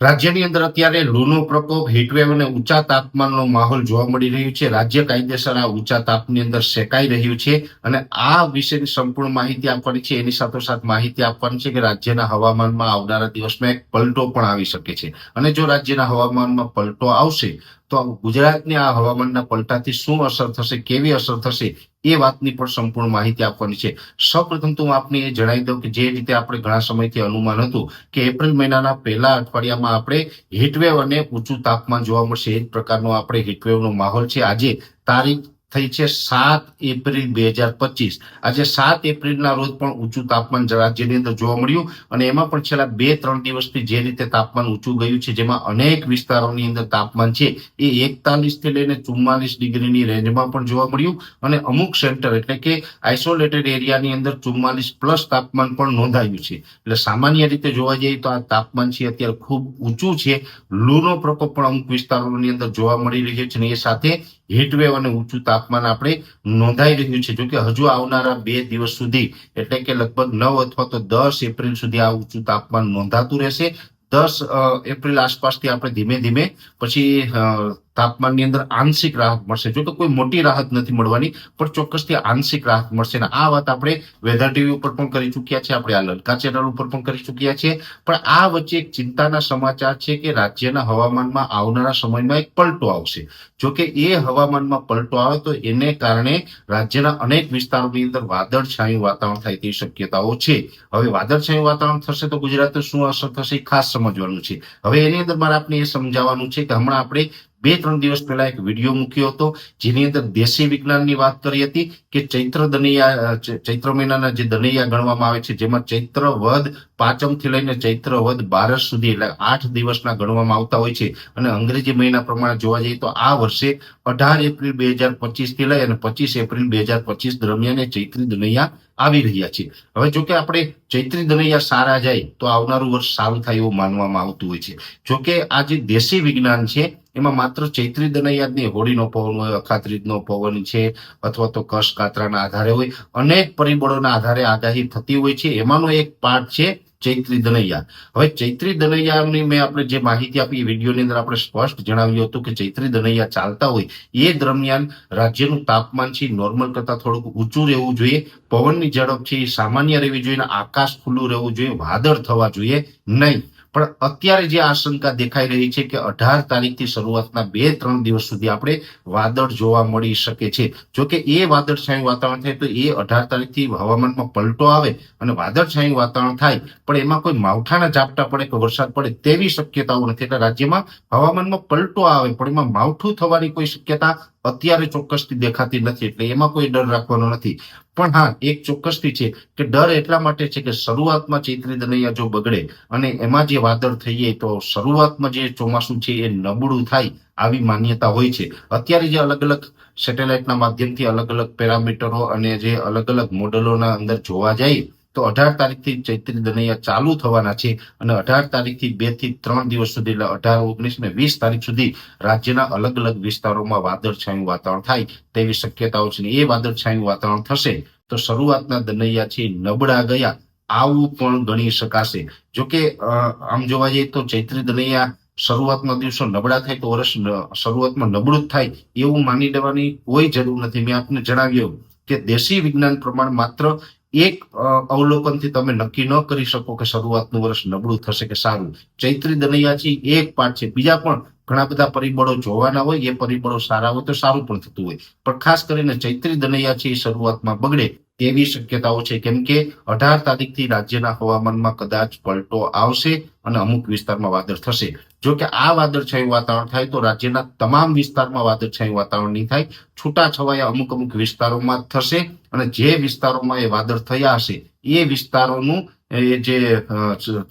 રાજ્યની અંદર અત્યારે લૂનો પ્રકોપ, હીટવેવ અને ઊંચા તાપમાનનો માહોલ જોવા મળી રહ્યું છે. રાજ્ય કાયદેસર આ ઊંચા તાપની અંદર શેકાઈ રહ્યું છે અને આ વિશેની સંપૂર્ણ માહિતી આપવાની છે. એની સાથોસાથ માહિતી આપવાની છે કે રાજ્યના હવામાનમાં આવનારા દિવસમાં એક પલટો પણ આવી શકે છે. અને જો રાજ્યના હવામાનમાં પલટો આવશે તો ગુજરાતને આ હવામાનના પલટાથી શું અસર થશે, કેવી અસર થશે, એ વાતની પણ સંપૂર્ણ માહિતી આપવાની છે. સૌપ્રથમ તો હું આપને એ જણાવી દઉં કે જે રીતે આપણે ઘણા સમયથી અનુમાન હતું કે એપ્રિલ મહિનાના પહેલા અઠવાડિયામાં આપણે હીટવેવ અને ઊંચું તાપમાન જોવા મળશે. એ જ પ્રકારનો આપણે હીટવેવનો માહોલ છે. આજે તારીખ થઈ છે સાત એપ્રિલ બે હજાર પચીસ. આજે સાત એપ્રિલના રોજ પણ ઊંચું તાપમાન રાજ્યની અંદર જોવા મળ્યું અને એમાં પણ છેલ્લા બે ત્રણ દિવસથી જે રીતે તાપમાન ઊંચું ગયું છે, જેમાં અનેક વિસ્તારોની અંદર તાપમાન છે, એ એકતાલીસથી લઈને ચુમ્માલીસ ડિગ્રીની રેન્જમાં પણ જોવા મળ્યું અને અમુક સેન્ટર એટલે કે આઇસોલેટેડ એરિયાની અંદર ચુમ્માલીસ પ્લસ તાપમાન પણ નોંધાયું છે. એટલે સામાન્ય રીતે જોવા જઈએ તો આ તાપમાન છે અત્યારે ખૂબ ઊંચું છે. લૂનો પ્રકોપ પણ અમુક વિસ્તારોની અંદર જોવા મળી રહ્યો છે અને એ સાથે હીટવેવ અને ઊંચું તાપમાન આપણે નોંધાઈ રહ્યું છે. જોકે હજુ આવનારા બે દિવસ સુધી, એટલે કે લગભગ નવ અથવા તો દસ એપ્રિલ સુધી આ ઊંચું તાપમાન નોંધાતું રહેશે. દસ એપ્રિલ આસપાસથી આપણે ધીમે ધીમે પછી તાપમાનની અંદર આંશિક રાહત મળશે. જો કે કોઈ મોટી રાહત નથી મળવાની, પણ ચોક્કસથી આંશિક રાહત મળશે. આ વાત આપણે વેધર ટીવી ઉપર પણ કરી ચૂક્યા છે આપણે આ લલકા ચેનલ ઉપર પણ કરી ચૂક્યા છીએ. પણ આ વચ્ચે એક ચિંતાના સમાચાર છે કે રાજ્યના હવામાનમાં આવનારા સમયમાં એક પલટો આવશે. જો કે એ હવામાનમાં પલટો આવે તો એને કારણે રાજ્યના અનેક વિસ્તારોની અંદર વાદળછાયું વાતાવરણ થાય તેવી શક્યતાઓ છે. હવે વાદળછાયું વાતાવરણ થશે તો ગુજરાતને શું અસર થશે ખાસ સમજવાનું છે. હવે એની અંદર મારે આપણે એ સમજાવવાનું છે કે હમણાં આપણે બે ત્રણ દિવસ પહેલા એક વીડિયો મૂક્યો હતો, જેની અંદર દેશી વિજ્ઞાનની વાત કરી હતી કે ચૈત્ર દનૈયા ચૈત્ર મહિનાના જે દનૈયા ગણવામાં આવે છે, જેમાં ચૈત્ર વદ પાંચમથી લઈને ચૈત્ર વદ બારસ સુધી એટલે આઠ દિવસના ગણવામાં આવતા હોય છે. અને અંગ્રેજી મહિના પ્રમાણે જોવા જઈએ તો આ વર્ષે અઢાર એપ્રિલ બે હજાર પચીસથી લઈ અને પચીસ એપ્રિલ બે હજાર પચીસ દરમિયાન ચૈત્રી દનૈયા આવી રહ્યા છે. હવે જોકે આપણે ચૈત્રી દનૈયા સારા જાય તો આવનારું વર્ષ સારું થાય એવું માનવામાં આવતું હોય છે. જોકે આ જે દેશી વિજ્ઞાન છે એમાં માત્ર ચૈત્રી દનૈયા જ નહીં હોળીનો પવન હોય અખાત્રીજનો પવન છે, અથવા તો કશ કાતરાના આધારે હોય, અનેક પરિબળોના આધારે આગાહી થતી હોય છે. એમાંનો એક પાર્ટ છે ચૈત્રી દનૈયા હવે ચૈત્રી દનૈયાની મેં આપણે જે માહિતી આપી વિડીયોની અંદર આપણે સ્પષ્ટ જણાવ્યું હતું કે ચૈત્રી દનૈયા ચાલતા હોય એ દરમિયાન રાજ્યનું તાપમાન છે નોર્મલ કરતા થોડુંક ઊંચું રહેવું જોઈએ. પવનની ઝડપ છે સામાન્ય રહેવી જોઈએ આકાશ ખુલ્લું રહેવું જોઈએ. વાદળ થવા જોઈએ નહીં. પણ અત્યારે જે આશંકા દેખાઈ રહી છે કે અઢાર તારીખથી શરૂઆતના બે, ત્રણ દિવસ સુધી આપણે વાદળ જોવા મળી શકે છે. જો કે એ વાદળછાયું વાતાવરણ થાય તો એ અઢાર તારીખથી હવામાનમાં પલટો આવે અને વાદળછાયું વાતાવરણ થાય, પણ એમાં કોઈ માવઠાના ઝાપટા પડે કે વરસાદ પડે તેવી શક્યતાઓ નથી. એટલે રાજ્યમાં હવામાનમાં પલટો આવે, પણ એમાં માવઠું થવાની કોઈ શક્યતા અત્યારે ચોક્કસથી દેખાતી નથી. એટલે એમાં કોઈ ડર રાખવાનો નથી. પણ હા, એક ચોક્કસથી છે કે ડર એટલા માટે છે કે શરૂઆતમાં ચૈત્રી દનૈયા જો બગડે અને એમાં જે વાદળ થઈ જાય તો શરૂઆતમાં જે ચોમાસું છે એ નબળું થાય આવી માન્યતા હોય છે. અત્યારે જે અલગ અલગ સેટેલાઇટના માધ્યમથી અલગ અલગ પેરામીટરો અને જે અલગ અલગ મોડલોના અંદર જોવા જાય તો અઢાર તારીખથી ચૈત્રી દનૈયા ચાલુ થવાના છે અને અઢાર તારીખથી બેથી ત્રણ દિવસ સુધી, એટલે અઢાર, ઓગણીસ ને વીસ તારીખ સુધી રાજ્યના અલગ અલગ વિસ્તારોમાં વાદળછાયું વાતાવરણ થાય તેવી શક્યતાઓ છે. એ વાદળછાયું વાતાવરણ થશે તો શરૂઆતના દનૈયા છે નબળા ગયા આવું પણ ગણી શકાશે. જોકે કે આમ જોવા જઈએ તો ચૈત્રી દનૈયા શરૂઆતના દિવસો નબળા થાય તો વર્ષ શરૂઆતમાં નબળું જ થાય એવું માની લેવાની કોઈ જરૂર નથી. મેં આપને જણાવ્યું કે દેશી વિજ્ઞાન પ્રમાણ માત્ર એક અવલોકનથી તમે નક્કી ન કરી શકો કે શરૂઆતનું વર્ષ નબળું થશે કે સારું. ચૈત્રી દનૈયાજી એક પાઠ છે. બીજા પણ ઘણા બધા પરિબળો જોવાના હોય, એ પરિબળો સારા હોય તો સારું પણ થતું હોય. પણ ખાસ કરીને ચૈત્રી દનૈયા છે એ શરૂઆતમાં બગડે તેવી શક્યતાઓ છે. કેમ કે અઢાર તારીખથી રાજ્યના હવામાનમાં કદાચ પલટો આવશે અને અમુક વિસ્તારમાં વાદળ થશે. જો કે આ વાદળછાયું વાતાવરણ થાય તો રાજ્યના તમામ વિસ્તારમાં વાદળછાયું વાતાવરણ નહીં થાય. છૂટા છવાયા અમુક અમુક વિસ્તારોમાં થશે અને જે વિસ્તારોમાં એ વાદળ થયા હશે એ વિસ્તારોનું, એ જે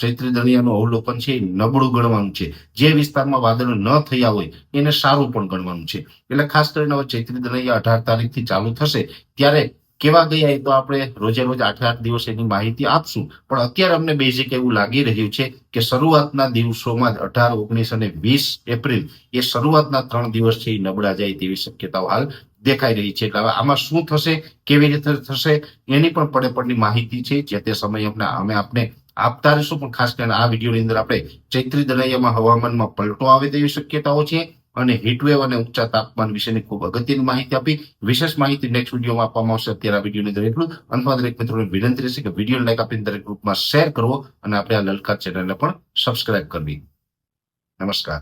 ચૈત્રી દનિયાનું અવલોકન છે એ નબળું ગણવાનું છે. જે વિસ્તારમાં વાદળ ન થયા હોય એને સારું પણ ગણવાનું છે. એટલે ખાસ કરીને હવે ચૈત્રી દનૈયા અઢાર તારીખથી ચાલુ થશે, ત્યારે કેવા ગયા એ તો આપણે રોજે રોજ આઠ આઠ દિવસ એની માહિતી આપશું. પણ અત્યારે અમને બેઝિક એવું લાગી રહ્યું છે કે શરૂઆતના દિવસોમાં જ અઢાર, ઓગણીસ અને વીસ એપ્રિલ એ શરૂઆતના ત્રણ દિવસ છે નબળા જાય તેવી શક્યતાઓ હાલ દેખાઈ રહી છે. એટલે આમાં શું થશે, કેવી રીતે થશે, એની પણ પડે પડની માહિતી છે. જે તે સમયે અમે આપને આપતા રહીશું. પણ ખાસ કરીને આ વિડીયોની અંદર આપણે ચૈત્રી દરૈયામાં હવામાનમાં પલટો આવે તેવી શક્યતાઓ છે. અને હીટવેવ અને ઊંચા તાપમાન વિશેની ખૂબ અગત્યની માહિતી આપી. વિશેષ માહિતી નેક્સ્ટ વિડીયોમાં આપવામાં આવશે. અત્યારે આ વિડીયોની અંદર એટલું અંતમાં દરેક મિત્રોને વિનંતી રહેશે કે વીડિયો લાઈક આપીને દરેક ગ્રુપમાં શેર કરવો અને આપણે આ લલકાર ચેનલને પણ સબસ્ક્રાઇબ કરવી. નમસ્કાર.